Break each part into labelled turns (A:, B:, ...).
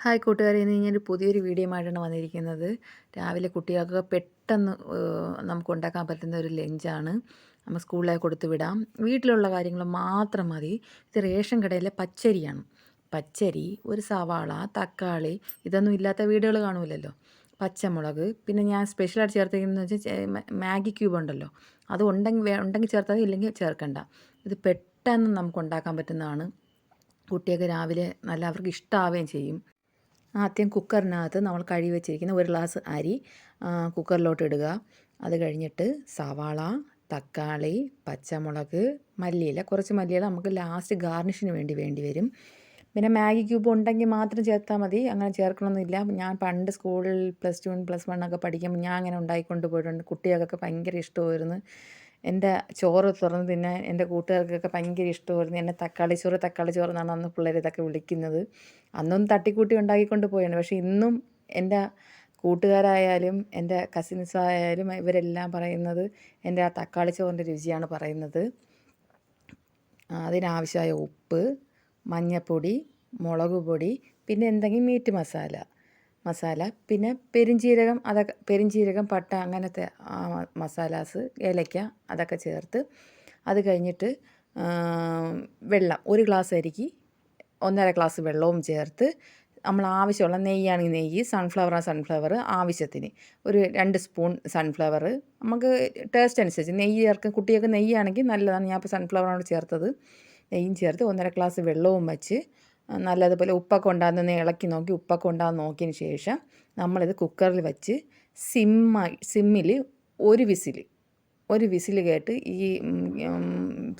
A: Hi കൂട്ടുകാരെ ഇന്ന് ഞാനൊരു പുതിയൊരു വീഡിയോ ആയിട്ടാണ് വന്നിരിക്കുന്നത്. രാവിലെ കുട്ടികൾക്ക് പെട്ടെന്ന് നമുക്ക് ഉണ്ടാക്കാൻ പറ്റുന്ന ഒരു ലഞ്ചാണ്. നമ്മൾ സ്കൂളിലേക്ക് കൊടുത്തു വിടാം. വീട്ടിലുള്ള കാര്യങ്ങൾ മാത്രം മതി. ഇത് റേഷൻ കടയിലെ പച്ചരിയാണ്. പച്ചരി ഒരു സവാള തക്കാളി ഇതൊന്നും ഇല്ലാത്ത വീടുകൾ കാണൂലല്ലോ. പച്ചമുളക് പിന്നെ ഞാൻ സ്പെഷ്യലായിട്ട് ചേർത്തിരിക്കുന്നത് വെച്ചാൽ മാഗി ക്യൂബ് ഉണ്ടല്ലോ. അത് ഉണ്ടെങ്കിൽ ഉണ്ടെങ്കിൽ ചേർത്താൽ ഇല്ലെങ്കിൽ ചേർക്കണ്ട. ഇത് പെട്ടെന്ന് നമുക്ക് ഉണ്ടാക്കാൻ പറ്റുന്നതാണ്. കുട്ടിയൊക്കെ രാവിലെ നല്ല അവർക്ക് ഇഷ്ടമാവുകയും ചെയ്യും. ആദ്യം കുക്കറിനകത്ത് നമ്മൾ കഴുകി വെച്ചിരിക്കുന്ന ഒരു ഗ്ലാസ് അരി കുക്കറിലോട്ട് ഇടുക. അത് കഴിഞ്ഞിട്ട് സവാള തക്കാളി പച്ചമുളക് മല്ലിയില. കുറച്ച് മല്ലിയില നമുക്ക് ലാസ്റ്റ് ഗാർണിഷിന് വേണ്ടി വേണ്ടി വരും. പിന്നെ മാഗി ക്യൂബ് ഉണ്ടെങ്കിൽ മാത്രം ചേർത്താൽ മതി. അങ്ങനെ ചേർക്കണമെന്നില്ല ഞാൻ പണ്ട് സ്കൂളിൽ പ്ലസ് ടു പ്ലസ് വൺ ഒക്കെ പഠിക്കുമ്പോൾ ഞാൻ അങ്ങനെ ഉണ്ടായിക്കൊണ്ട് പോയിട്ടുണ്ട്. കുട്ടികൾക്കൊക്കെ ഭയങ്കര ഇഷ്ടമായിരുന്നു. എന്റെ ചോറ് തുറന്ന് തിന്നാൻ എന്റെ കൂട്ടുകാർക്കൊക്കെ ഭയങ്കര ഇഷ്ടമായിരുന്നു. എന്നെ തക്കാളി ചോറ് തക്കാളി ചോറ് എന്നാണ് അന്ന് പിള്ളേർ ഇതൊക്കെ വിളിക്കുന്നത്. അന്നും തട്ടിക്കൂട്ടി ഉണ്ടാക്കിക്കൊണ്ട് പോയാണ് പക്ഷേ ഇന്നും എന്റെ കൂട്ടുകാരായാലും എന്റെ കസിൻസ് ആയാലും ഇവരെല്ലാം പറയുന്നത് എന്റെ ആ തക്കാളി ചോറിന്റെ രുചിയാണ് പറയുന്നത്. അതിനാവശ്യമായ ഉപ്പ് മഞ്ഞൾപ്പൊടി മുളക് പൊടി പിന്നെ എന്തെങ്കിലും മീറ്റ് മസാല. മസാല പിന്നെ പെരിഞ്ജീരകം അതൊക്കെ പെരിഞ്ജീരകം പട്ട അങ്ങനത്തെ മസാലാസ് ഏലയ്ക്ക അതൊക്കെ ചേർത്ത് അത് കഴിഞ്ഞിട്ട് വെള്ളം ഒരു ഗ്ലാസ് അരിക്ക് ഒന്നര ഗ്ലാസ് വെള്ളവും ചേർത്ത് നമ്മൾ ആവശ്യമുള്ള നെയ്യാണെങ്കിൽ നെയ്യ് സൺഫ്ലവർ ആ സൺഫ്ലവർ ആവശ്യത്തിന് ഒരു രണ്ട് സ്പൂൺ സൺഫ്ലവർ നമുക്ക് ടേസ്റ്റ് അനുസരിച്ച് നെയ്യ് ചേർക്കും. കുട്ടികൾക്ക് നെയ്യാണെങ്കിൽ നല്ലതാണ്. ഞാൻ ഇപ്പോൾ സൺഫ്ലവറാണ് ചേർത്തത്. നെയ്യും ചേർത്ത് ഒന്നര ഗ്ലാസ് വെള്ളവും വെച്ച് നല്ലതുപോലെ ഉപ്പൊക്കെ ഉണ്ടാകുന്ന ഇളക്കി നോക്കി ഉപ്പൊക്കെ ഉണ്ടാകുന്ന നോക്കിയതിന് ശേഷം നമ്മളിത് കുക്കറിൽ വെച്ച് സിമ്മായി സിമ്മിൽ ഒരു വിസിൽ ഒരു വിസിൽ കേട്ട് ഈ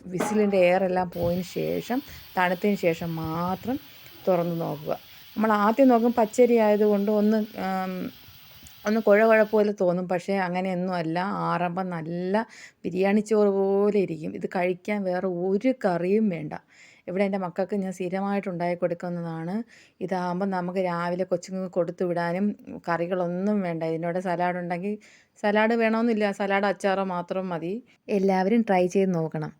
A: വിസിലിന്റെ എയറെല്ലാം പോയതിന് ശേഷം തണുത്തതിന് ശേഷം മാത്രം തുറന്ന് നോക്കുക. നമ്മൾ ആദ്യം നോക്കും പച്ചരി ആയതുകൊണ്ട് ഒന്ന് ഒന്ന് കുഴ കുഴ പോലെ തോന്നും. പക്ഷേ അങ്ങനെയൊന്നും അല്ല. ആറുമ്പം നല്ല ബിരിയാണി ചോറ് പോലെ ഇരിക്കും. ഇത് കഴിക്കാൻ വേറെ ഒരു കറിയും വേണ്ട. ഇവിടെ എന്റെ മക്കൾക്ക് ഞാൻ സ്ഥിരമായിട്ടുണ്ടായി കൊടുക്കുന്നതാണ്. ഇതാകുമ്പോൾ നമുക്ക് രാവിലെ കൊച്ചുങ്ങൾക്ക് കൊടുത്തു വിടാനും കറികളൊന്നും വേണ്ട. ഇതിനോട് സലാഡ് ഉണ്ടെങ്കിൽ സലാഡ് വേണമെന്നില്ല സലാഡ് അച്ചാറോ മാത്രം മതി. എല്ലാവരും ട്രൈ ചെയ്ത് നോക്കണം.